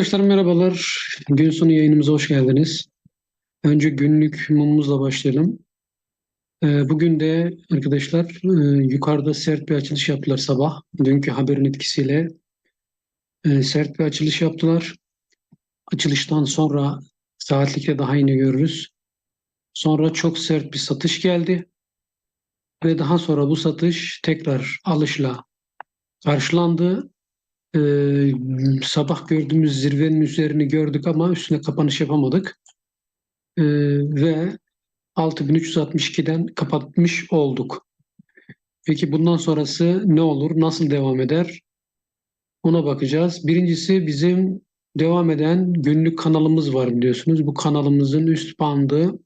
Arkadaşlar merhabalar. Gün sonu yayınımıza hoş geldiniz. Önce günlük mumumuzla başlayalım. Ee, bugün de arkadaşlar e, yukarıda sert bir açılış yaptılar sabah. Dünkü haberin etkisiyle e, sert bir açılış yaptılar. Açılıştan sonra saatlikte daha yine görürüz. Sonra çok sert bir satış geldi. Ve daha sonra bu satış tekrar alışla karşılandı. Ee, sabah gördüğümüz zirvenin üzerini gördük ama üstüne kapanış yapamadık. Ee, ve 6362'den kapatmış olduk. Peki bundan sonrası ne olur? Nasıl devam eder? Ona bakacağız. Birincisi bizim devam eden günlük kanalımız var biliyorsunuz. Bu kanalımızın üst bandı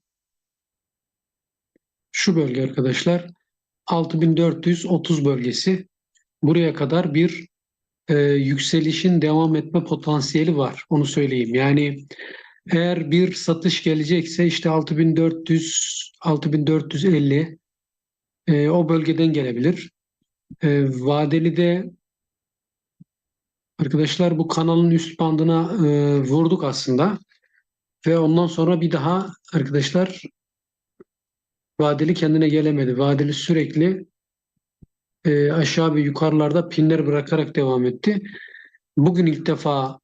şu bölge arkadaşlar. 6430 bölgesi. Buraya kadar bir e, yükselişin devam etme potansiyeli var. Onu söyleyeyim. Yani eğer bir satış gelecekse işte 6400 6450 e, o bölgeden gelebilir. E, vadeli de arkadaşlar bu kanalın üst bandına e, vurduk aslında. Ve ondan sonra bir daha arkadaşlar vadeli kendine gelemedi. Vadeli sürekli e, aşağı ve yukarılarda pinler bırakarak devam etti. Bugün ilk defa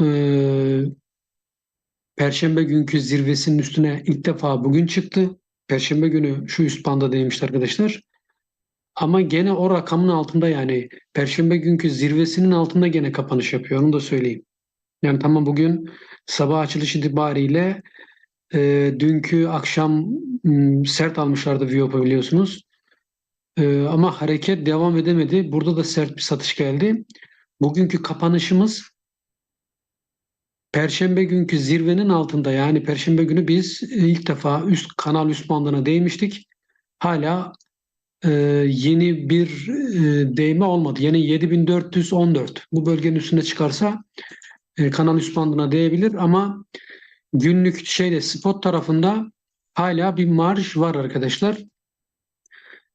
e, Perşembe günkü zirvesinin üstüne ilk defa bugün çıktı. Perşembe günü şu üst banda değmişti arkadaşlar. Ama gene o rakamın altında yani Perşembe günkü zirvesinin altında gene kapanış yapıyor. Onu da söyleyeyim. Yani tamam bugün sabah açılış itibariyle e, dünkü akşam m, sert almışlardı Viyop'a biliyorsunuz. E, ama hareket devam edemedi. Burada da sert bir satış geldi. Bugünkü kapanışımız Perşembe günkü zirvenin altında yani Perşembe günü biz ilk defa üst kanal üst bandına değmiştik. Hala e, yeni bir e, değme olmadı. Yani 7414 bu bölgenin üstüne çıkarsa e, kanal üst bandına değebilir ama günlük şeyde spot tarafında hala bir marj var arkadaşlar.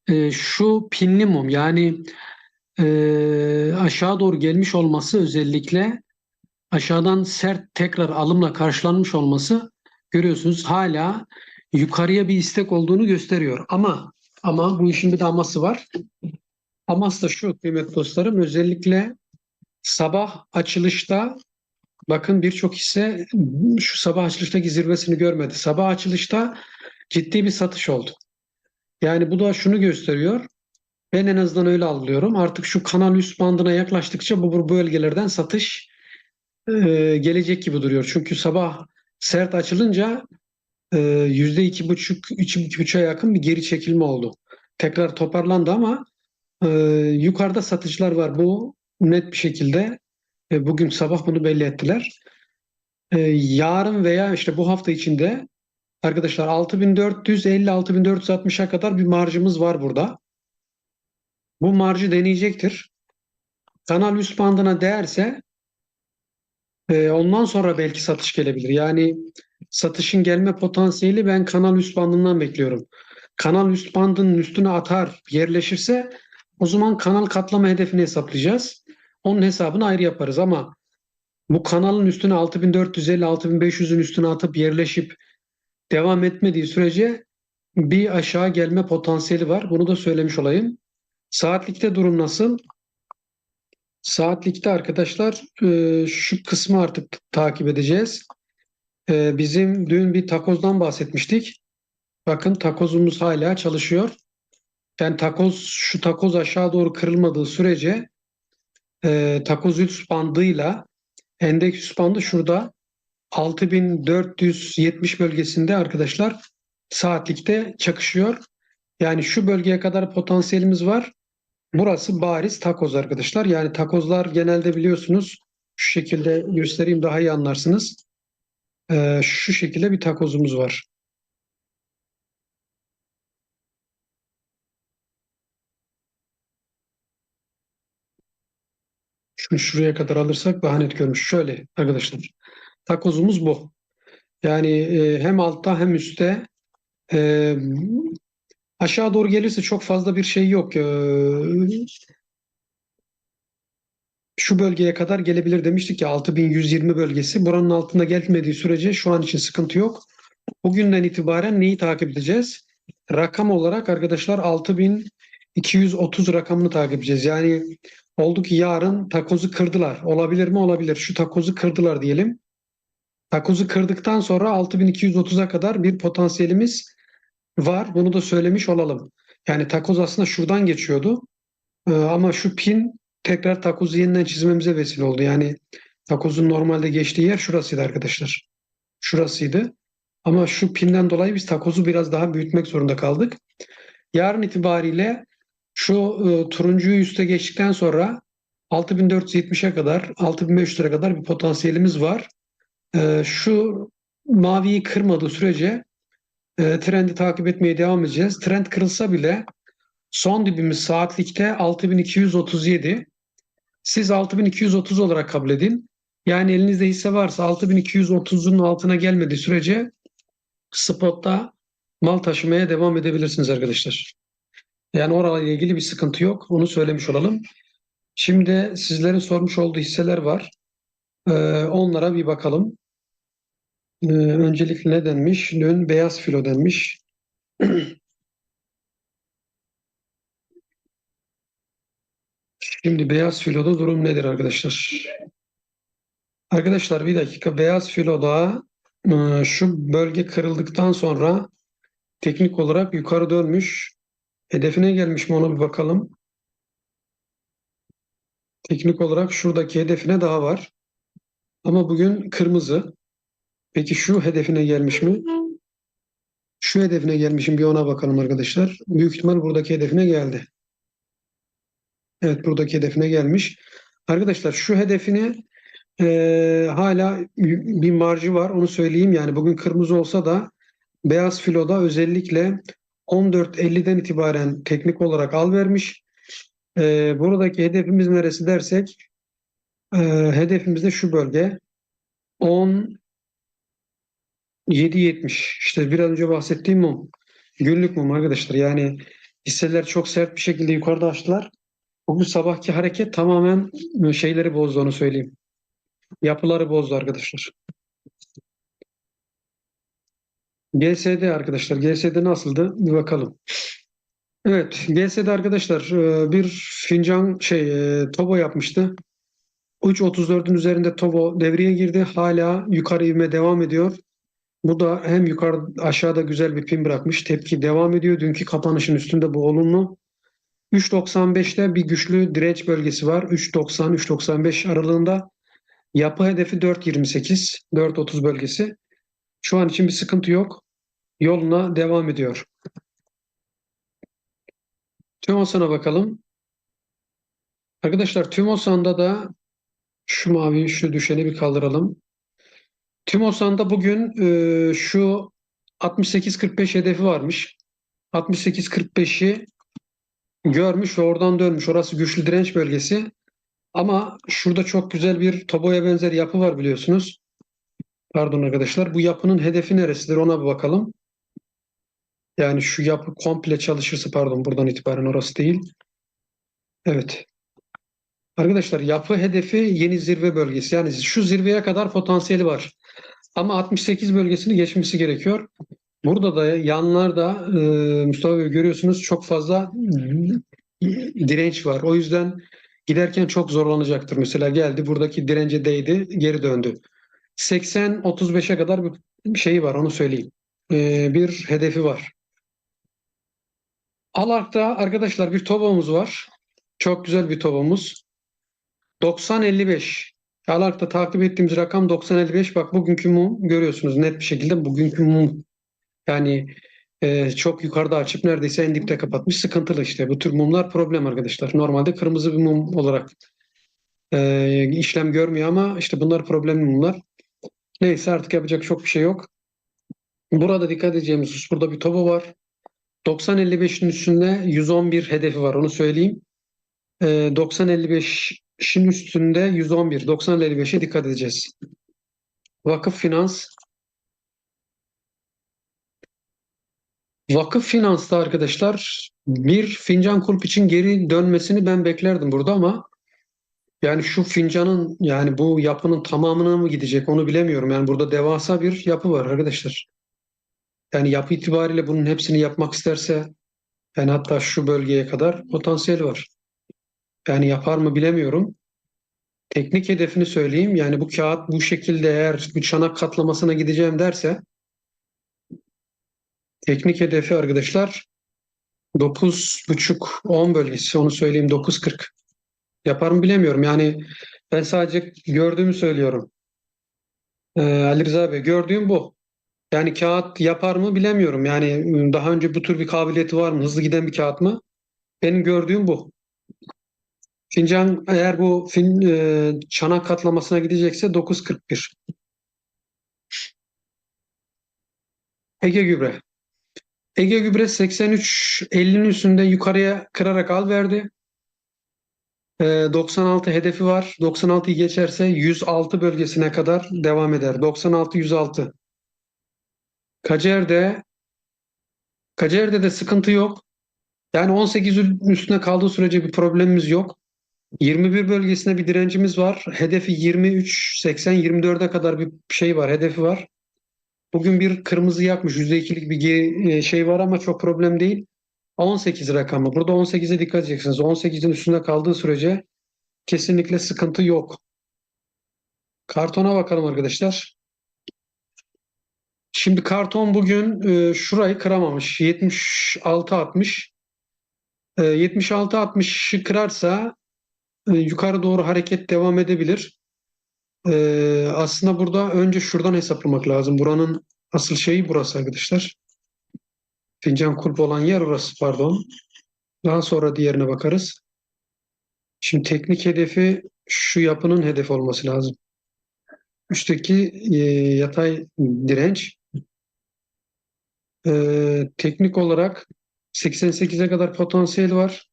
E, şu pinli mum yani e, aşağı doğru gelmiş olması özellikle aşağıdan sert tekrar alımla karşılanmış olması görüyorsunuz hala yukarıya bir istek olduğunu gösteriyor. Ama ama bu işin bir de aması var. Aması da şu kıymetli dostlarım özellikle sabah açılışta bakın birçok hisse şu sabah açılıştaki zirvesini görmedi. Sabah açılışta ciddi bir satış oldu. Yani bu da şunu gösteriyor. Ben en azından öyle algılıyorum. Artık şu kanal üst bandına yaklaştıkça bu, bu bölgelerden satış e, gelecek gibi duruyor. Çünkü sabah sert açılınca e, yüzde iki buçuk, üç, iki buçuğa yakın bir geri çekilme oldu. Tekrar toparlandı ama e, yukarıda satışlar var. Bu net bir şekilde e, bugün sabah bunu belli ettiler. E, yarın veya işte bu hafta içinde arkadaşlar 6450-6460'a kadar bir marjımız var burada. Bu marjı deneyecektir. Kanal üst bandına değerse ee, ondan sonra belki satış gelebilir. Yani satışın gelme potansiyeli ben kanal üst bandından bekliyorum. Kanal üst bandının üstüne atar, yerleşirse o zaman kanal katlama hedefini hesaplayacağız. Onun hesabını ayrı yaparız ama bu kanalın üstüne 6450-6500'ün üstüne atıp yerleşip devam etmediği sürece bir aşağı gelme potansiyeli var. Bunu da söylemiş olayım. Saatlikte durum nasıl? Saatlikte arkadaşlar e, şu kısmı artık takip edeceğiz. E, bizim dün bir takozdan bahsetmiştik. Bakın takozumuz hala çalışıyor. Yani takoz şu takoz aşağı doğru kırılmadığı sürece e, takoz üst bandıyla endeks üst bandı şurada 6470 bölgesinde arkadaşlar saatlikte çakışıyor. Yani şu bölgeye kadar potansiyelimiz var. Burası bariz takoz arkadaşlar. Yani takozlar genelde biliyorsunuz şu şekilde göstereyim daha iyi anlarsınız. Ee, şu şekilde bir takozumuz var. Şunu şuraya kadar alırsak daha net görmüş. Şöyle arkadaşlar. Takozumuz bu. Yani e, hem altta hem üstte e, Aşağı doğru gelirse çok fazla bir şey yok. Ee, şu bölgeye kadar gelebilir demiştik ya 6120 bölgesi. Buranın altında gelmediği sürece şu an için sıkıntı yok. Bugünden itibaren neyi takip edeceğiz? Rakam olarak arkadaşlar 6230 rakamını takip edeceğiz. Yani oldu ki yarın takozu kırdılar. Olabilir mi? Olabilir. Şu takozu kırdılar diyelim. Takozu kırdıktan sonra 6230'a kadar bir potansiyelimiz var. Bunu da söylemiş olalım. Yani takoz aslında şuradan geçiyordu. Ee, ama şu pin tekrar takozu yeniden çizmemize vesile oldu. Yani takozun normalde geçtiği yer şurasıydı arkadaşlar. Şurasıydı. Ama şu pinden dolayı biz takozu biraz daha büyütmek zorunda kaldık. Yarın itibariyle şu e, turuncuyu üste geçtikten sonra 6470'e kadar 6500'lere kadar bir potansiyelimiz var. E, şu maviyi kırmadığı sürece e, trendi takip etmeye devam edeceğiz. Trend kırılsa bile son dibimiz saatlikte 6237. Siz 6230 olarak kabul edin. Yani elinizde hisse varsa 6230'un altına gelmediği sürece spotta mal taşımaya devam edebilirsiniz arkadaşlar. Yani orayla ilgili bir sıkıntı yok. Onu söylemiş olalım. Şimdi sizlerin sormuş olduğu hisseler var. Ee, onlara bir bakalım. Ee, öncelikle ne denmiş? Dün beyaz filo denmiş. Şimdi beyaz filoda durum nedir arkadaşlar? Arkadaşlar bir dakika beyaz filoda e, şu bölge kırıldıktan sonra teknik olarak yukarı dönmüş. Hedefine gelmiş mi ona bir bakalım. Teknik olarak şuradaki hedefine daha var. Ama bugün kırmızı. Peki şu hedefine gelmiş mi? Şu hedefine gelmişim bir ona bakalım arkadaşlar. Büyük ihtimal buradaki hedefine geldi. Evet buradaki hedefine gelmiş. Arkadaşlar şu hedefini e, hala bir marjı var onu söyleyeyim. Yani bugün kırmızı olsa da beyaz filoda özellikle 14.50'den itibaren teknik olarak al vermiş. E, buradaki hedefimiz neresi dersek e, hedefimiz de şu bölge 10 7.70 işte biraz önce bahsettiğim mum. Günlük mum arkadaşlar. Yani hisseler çok sert bir şekilde yukarıda açtılar. Bugün sabahki hareket tamamen şeyleri bozdu onu söyleyeyim. Yapıları bozdu arkadaşlar. GSD arkadaşlar. GSD nasıldı? Bir bakalım. Evet, GSD arkadaşlar e, bir fincan şey e, Tobo yapmıştı. 3.34'ün üzerinde Tobo devreye girdi. Hala yukarı ivme devam ediyor. Bu da hem yukarı aşağıda güzel bir pin bırakmış. Tepki devam ediyor. Dünkü kapanışın üstünde bu olumlu. 3.95'te bir güçlü direnç bölgesi var. 3.90-3.95 aralığında. Yapı hedefi 4.28, 4.30 bölgesi. Şu an için bir sıkıntı yok. Yoluna devam ediyor. TÜMOSAN'a bakalım. Arkadaşlar TÜMOSAN'da da şu mavi, şu düşeni bir kaldıralım. TÜMOSAN'da bugün e, şu 68.45 hedefi varmış. 68.45'i görmüş ve oradan dönmüş. Orası güçlü direnç bölgesi. Ama şurada çok güzel bir toboya benzer yapı var biliyorsunuz. Pardon arkadaşlar. Bu yapının hedefi neresidir ona bir bakalım. Yani şu yapı komple çalışırsa pardon buradan itibaren orası değil. Evet. Arkadaşlar yapı hedefi yeni zirve bölgesi. Yani şu zirveye kadar potansiyeli var. Ama 68 bölgesini geçmesi gerekiyor. Burada da yanlarda e, Mustafa Bey görüyorsunuz çok fazla direnç var. O yüzden giderken çok zorlanacaktır. Mesela geldi buradaki dirence değdi geri döndü. 80-35'e kadar bir şeyi var onu söyleyeyim. E, bir hedefi var. Alark'ta arkadaşlar bir tobamız var. Çok güzel bir tobamız. 90-55. Alark'ta takip ettiğimiz rakam 90-55. Bak bugünkü mum görüyorsunuz net bir şekilde bugünkü mum yani e, çok yukarıda açıp neredeyse en dipte kapatmış. Sıkıntılı işte. Bu tür mumlar problem arkadaşlar. Normalde kırmızı bir mum olarak e, işlem görmüyor ama işte bunlar problemli mumlar. Neyse artık yapacak çok bir şey yok. Burada dikkat edeceğimiz husus burada bir tobo var. 90-55'in üstünde 111 hedefi var onu söyleyeyim. E, 90-55'in üstünde 111. 90-55'e dikkat edeceğiz. Vakıf Finans Vakıf Finans'ta arkadaşlar bir fincan kulp için geri dönmesini ben beklerdim burada ama Yani şu fincanın yani bu yapının tamamına mı gidecek onu bilemiyorum. Yani burada devasa bir yapı var arkadaşlar. Yani yapı itibariyle bunun hepsini yapmak isterse yani hatta şu bölgeye kadar potansiyel var. Yani yapar mı bilemiyorum. Teknik hedefini söyleyeyim. Yani bu kağıt bu şekilde eğer bir çanak katlamasına gideceğim derse teknik hedefi arkadaşlar 9.5-10 bölgesi onu söyleyeyim 9.40. Yapar mı bilemiyorum. Yani ben sadece gördüğümü söylüyorum. Ee, Ali Rıza Bey gördüğüm bu. Yani kağıt yapar mı bilemiyorum. Yani daha önce bu tür bir kabiliyeti var mı? Hızlı giden bir kağıt mı? Benim gördüğüm bu. Fincan eğer bu fin, e, çanak katlamasına gidecekse 9.41. Ege Gübre. Ege Gübre 83-50'nin üstünde yukarıya kırarak al verdi. E, 96 hedefi var. 96'yı geçerse 106 bölgesine kadar devam eder. 96-106. Kacer'de Kacer'de de sıkıntı yok. Yani 18'in üstüne kaldığı sürece bir problemimiz yok. 21 bölgesine bir direncimiz var. Hedefi 23, 80, 24'e kadar bir şey var, hedefi var. Bugün bir kırmızı yakmış. %2'lik bir e, şey var ama çok problem değil. 18 rakamı. Burada 18'e dikkat edeceksiniz. 18'in üstünde kaldığı sürece kesinlikle sıkıntı yok. Kartona bakalım arkadaşlar. Şimdi karton bugün e, şurayı kıramamış. 76-60. E, 76-60'ı kırarsa e, yukarı doğru hareket devam edebilir. E, aslında burada önce şuradan hesaplamak lazım. Buranın asıl şeyi burası arkadaşlar. Fincan kulp olan yer orası pardon. Daha sonra diğerine bakarız. Şimdi teknik hedefi şu yapının hedef olması lazım. Üstteki e, yatay direnç e, teknik olarak 88'e kadar potansiyel var.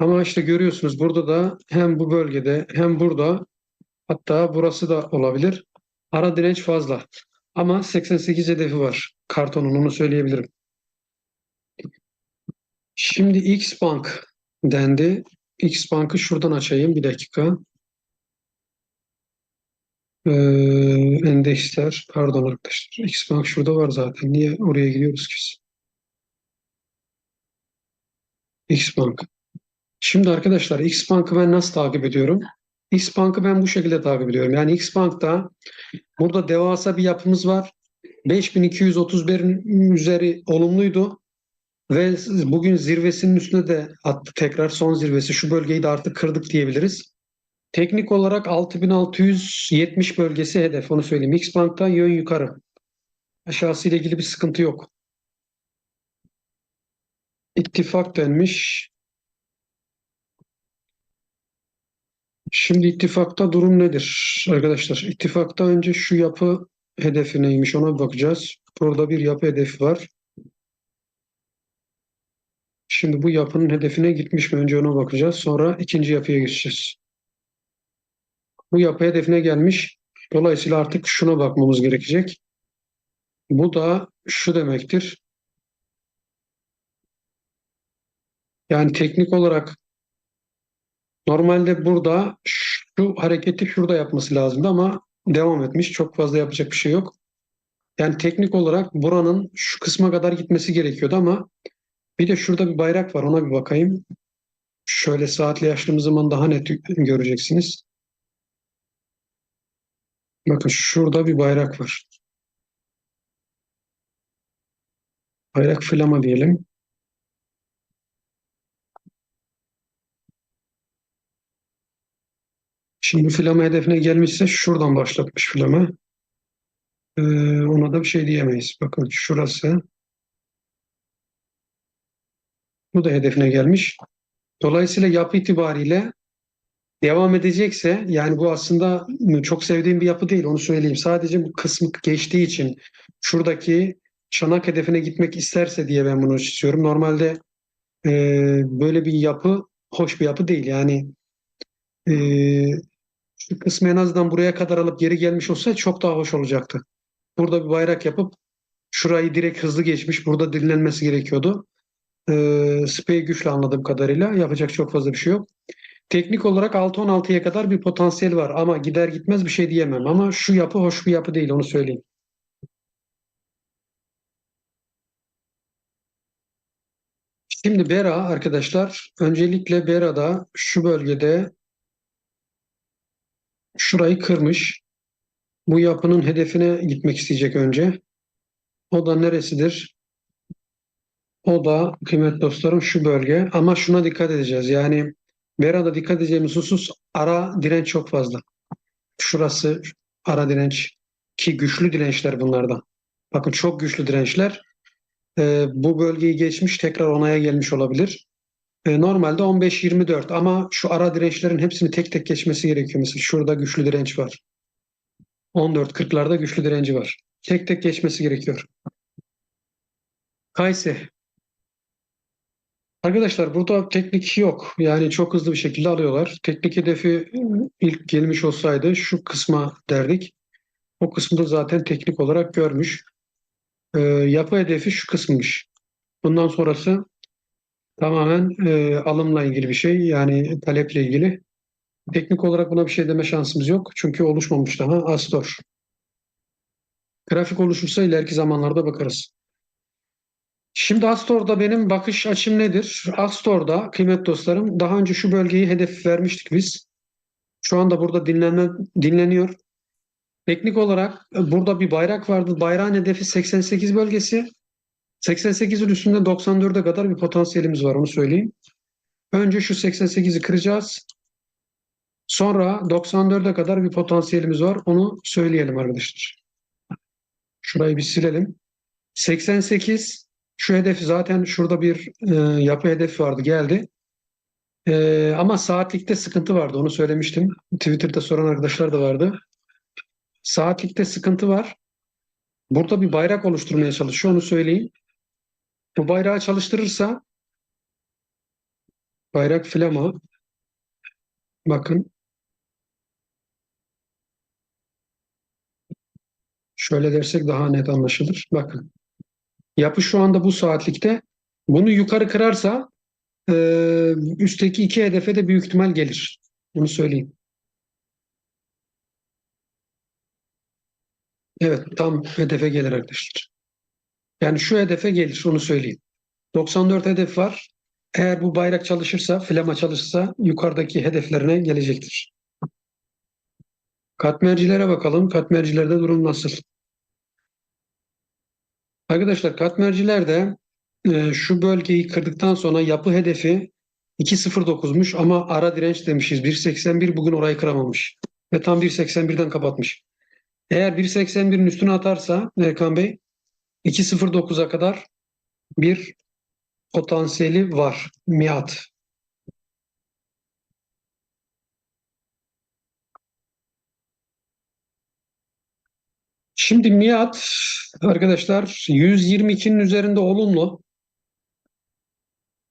Ama işte görüyorsunuz burada da hem bu bölgede hem burada hatta burası da olabilir. Ara direnç fazla. Ama 88 hedefi var. Kartonun onu söyleyebilirim. Şimdi X Bank dendi. X Bank'ı şuradan açayım bir dakika. Ee, endeksler pardon arkadaşlar. X Bank şurada var zaten. Niye oraya gidiyoruz ki? biz? X Bank. Şimdi arkadaşlar X Bank'ı ben nasıl takip ediyorum? X Bank'ı ben bu şekilde takip ediyorum. Yani X Bank'ta burada devasa bir yapımız var. 5231'in üzeri olumluydu. Ve bugün zirvesinin üstüne de attı tekrar son zirvesi. Şu bölgeyi de artık kırdık diyebiliriz. Teknik olarak 6670 bölgesi hedef. Onu söyleyeyim. X Bank'ta yön yukarı. Aşağısı ile ilgili bir sıkıntı yok. İttifak denmiş. Şimdi ittifakta durum nedir arkadaşlar? İttifakta önce şu yapı hedefi neymiş ona bakacağız. Burada bir yapı hedefi var. Şimdi bu yapının hedefine gitmiş mi? Önce ona bakacağız. Sonra ikinci yapıya geçeceğiz. Bu yapı hedefine gelmiş. Dolayısıyla artık şuna bakmamız gerekecek. Bu da şu demektir. Yani teknik olarak normalde burada şu hareketi şurada yapması lazımdı ama devam etmiş. Çok fazla yapacak bir şey yok. Yani teknik olarak buranın şu kısma kadar gitmesi gerekiyordu ama bir de şurada bir bayrak var. Ona bir bakayım. Şöyle saatli açtığımız zaman daha net göreceksiniz. Bakın şurada bir bayrak var. Bayrak flama diyelim. Şimdi flama hedefine gelmişse şuradan başlatmış flama. Ee, ona da bir şey diyemeyiz. Bakın şurası. Bu da hedefine gelmiş. Dolayısıyla yapı itibariyle devam edecekse yani bu aslında çok sevdiğim bir yapı değil onu söyleyeyim. Sadece bu kısmı geçtiği için şuradaki çanak hedefine gitmek isterse diye ben bunu istiyorum. Normalde e, böyle bir yapı hoş bir yapı değil. Yani e, şu kısmı en azından buraya kadar alıp geri gelmiş olsa çok daha hoş olacaktı. Burada bir bayrak yapıp şurayı direkt hızlı geçmiş. Burada dinlenmesi gerekiyordu. E, Spey güçlü anladığım kadarıyla. Yapacak çok fazla bir şey yok. teknik olarak 6-16'ya kadar bir potansiyel var ama gider gitmez bir şey diyemem ama şu yapı hoş bir yapı değil onu söyleyeyim. Şimdi Bera arkadaşlar öncelikle Bera'da şu bölgede şurayı kırmış. Bu yapının hedefine gitmek isteyecek önce. O da neresidir? O da kıymetli dostlarım şu bölge. Ama şuna dikkat edeceğiz. Yani Bera'da dikkat edeceğimiz husus ara direnç çok fazla. Şurası ara direnç ki güçlü dirençler bunlardan. Bakın çok güçlü dirençler. Ee, bu bölgeyi geçmiş tekrar onaya gelmiş olabilir. Ee, normalde 15-24 ama şu ara dirençlerin hepsini tek tek geçmesi gerekiyor. Mesela şurada güçlü direnç var. 14-40'larda güçlü direnci var. Tek tek geçmesi gerekiyor. Kayse. Arkadaşlar burada teknik yok. Yani çok hızlı bir şekilde alıyorlar. Teknik hedefi ilk gelmiş olsaydı şu kısma derdik. O kısmı zaten teknik olarak görmüş. Ee, yapı hedefi şu kısmış. Bundan sonrası tamamen e, alımla ilgili bir şey. Yani taleple ilgili. Teknik olarak buna bir şey deme şansımız yok. Çünkü oluşmamış daha Astor. Grafik oluşursa ileriki zamanlarda bakarız. Şimdi Astor'da benim bakış açım nedir? Astor'da kıymet dostlarım daha önce şu bölgeyi hedef vermiştik biz. Şu anda burada dinlenme, dinleniyor. Teknik olarak e, burada bir bayrak vardı. Bayrağın hedefi 88 bölgesi. 88'in üstünde 94'e kadar bir potansiyelimiz var onu söyleyeyim. Önce şu 88'i kıracağız. Sonra 94'e kadar bir potansiyelimiz var. Onu söyleyelim arkadaşlar. Şurayı bir silelim. 88 şu hedef zaten şurada bir e, yapı hedefi vardı geldi. E, ama saatlikte sıkıntı vardı onu söylemiştim. Twitter'da soran arkadaşlar da vardı. Saatlikte sıkıntı var. Burada bir bayrak oluşturmaya çalışıyor onu söyleyeyim. Bu bayrağı çalıştırırsa bayrak flama bakın şöyle dersek daha net anlaşılır. Bakın yapı şu anda bu saatlikte. Bunu yukarı kırarsa e, üstteki iki hedefe de büyük ihtimal gelir. Bunu söyleyeyim. Evet tam hedefe gelir arkadaşlar. Yani şu hedefe gelir onu söyleyeyim. 94 hedef var. Eğer bu bayrak çalışırsa, flama çalışırsa yukarıdaki hedeflerine gelecektir. Katmercilere bakalım. Katmercilerde durum nasıl? Arkadaşlar katmercilerde e, şu bölgeyi kırdıktan sonra yapı hedefi 2.09'muş ama ara direnç demişiz. 1.81 bugün orayı kıramamış. Ve tam 1.81'den kapatmış. Eğer 1.81'in üstüne atarsa Erkan Bey 2.09'a kadar bir potansiyeli var. Miat. Şimdi Miat arkadaşlar 122'nin üzerinde olumlu.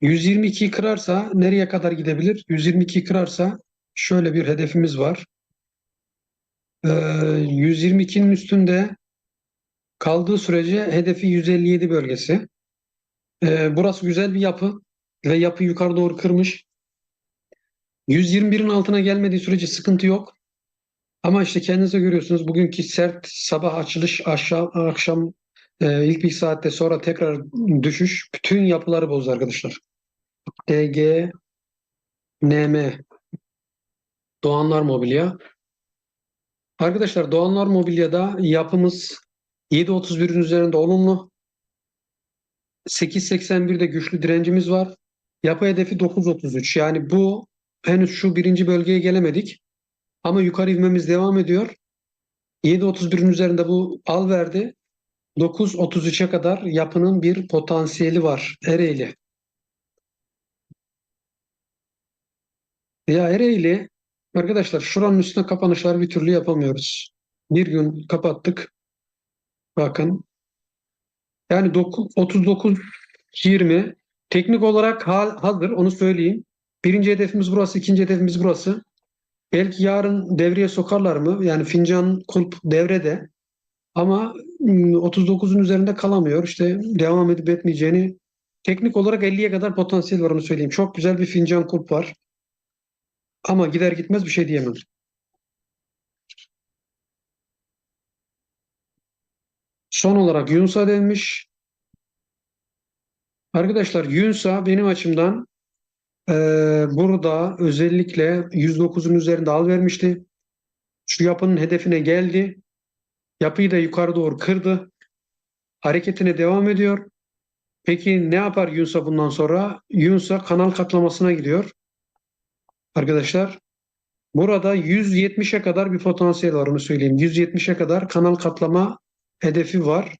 122'yi kırarsa nereye kadar gidebilir? 122'yi kırarsa şöyle bir hedefimiz var. Ee, 122'nin üstünde kaldığı sürece hedefi 157 bölgesi. Ee, burası güzel bir yapı ve yapı yukarı doğru kırmış. 121'in altına gelmediği sürece sıkıntı yok. Ama işte kendinize görüyorsunuz bugünkü sert sabah açılış aşağı, akşam e, ilk bir saatte sonra tekrar düşüş bütün yapıları bozdu arkadaşlar. DG NM Doğanlar Mobilya Arkadaşlar Doğanlar Mobilya'da yapımız 7.31'in üzerinde olumlu. 8.81'de güçlü direncimiz var. Yapı hedefi 9.33. Yani bu henüz şu birinci bölgeye gelemedik. Ama yukarı ivmemiz devam ediyor. 7.31'in üzerinde bu al verdi. 9.33'e kadar yapının bir potansiyeli var Ereğli. Ya Ereğli arkadaşlar şuranın üstüne kapanışlar bir türlü yapamıyoruz. Bir gün kapattık. Bakın. Yani 39 20 teknik olarak hazır onu söyleyeyim. Birinci hedefimiz burası, ikinci hedefimiz burası. Belki yarın devreye sokarlar mı? Yani fincan kulp devrede. Ama 39'un ıı, üzerinde kalamıyor. İşte devam edip etmeyeceğini teknik olarak 50'ye kadar potansiyel var onu söyleyeyim. Çok güzel bir fincan kulp var. Ama gider gitmez bir şey diyemem. Son olarak Yunus'a denmiş. Arkadaşlar Yunus'a benim açımdan eee, burada özellikle 109'un üzerinde al vermişti. Şu yapının hedefine geldi. Yapıyı da yukarı doğru kırdı. Hareketine devam ediyor. Peki ne yapar Yunus'a bundan sonra? Yunus'a kanal katlamasına gidiyor. Arkadaşlar burada 170'e kadar bir potansiyel var onu söyleyeyim. 170'e kadar kanal katlama hedefi var.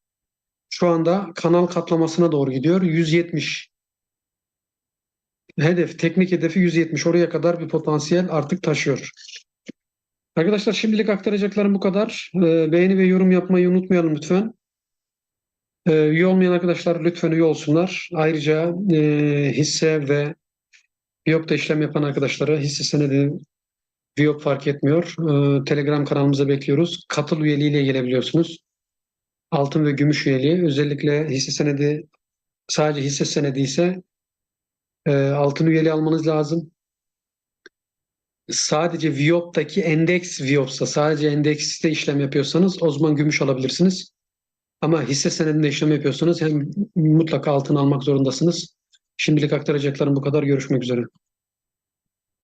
Şu anda kanal katlamasına doğru gidiyor. 170. Hedef, teknik hedefi 170. Oraya kadar bir potansiyel artık taşıyor. Arkadaşlar şimdilik aktaracaklarım bu kadar. Ee, beğeni ve yorum yapmayı unutmayalım lütfen. Ee, üye olmayan arkadaşlar lütfen üye olsunlar. Ayrıca e, hisse ve Viyop'ta işlem yapan arkadaşlara hisse senedi Viyop fark etmiyor. Ee, Telegram kanalımıza bekliyoruz. Katıl üyeliğiyle gelebiliyorsunuz. Altın ve gümüş üyeliği. Özellikle hisse senedi sadece hisse senedi ise e, altın üyeliği almanız lazım. Sadece Viyop'taki endeks Viyop'sa sadece endekste işlem yapıyorsanız o zaman gümüş alabilirsiniz. Ama hisse senedinde işlem yapıyorsanız hem mutlaka altın almak zorundasınız. Şimdilik aktaracaklarım bu kadar. Görüşmek üzere.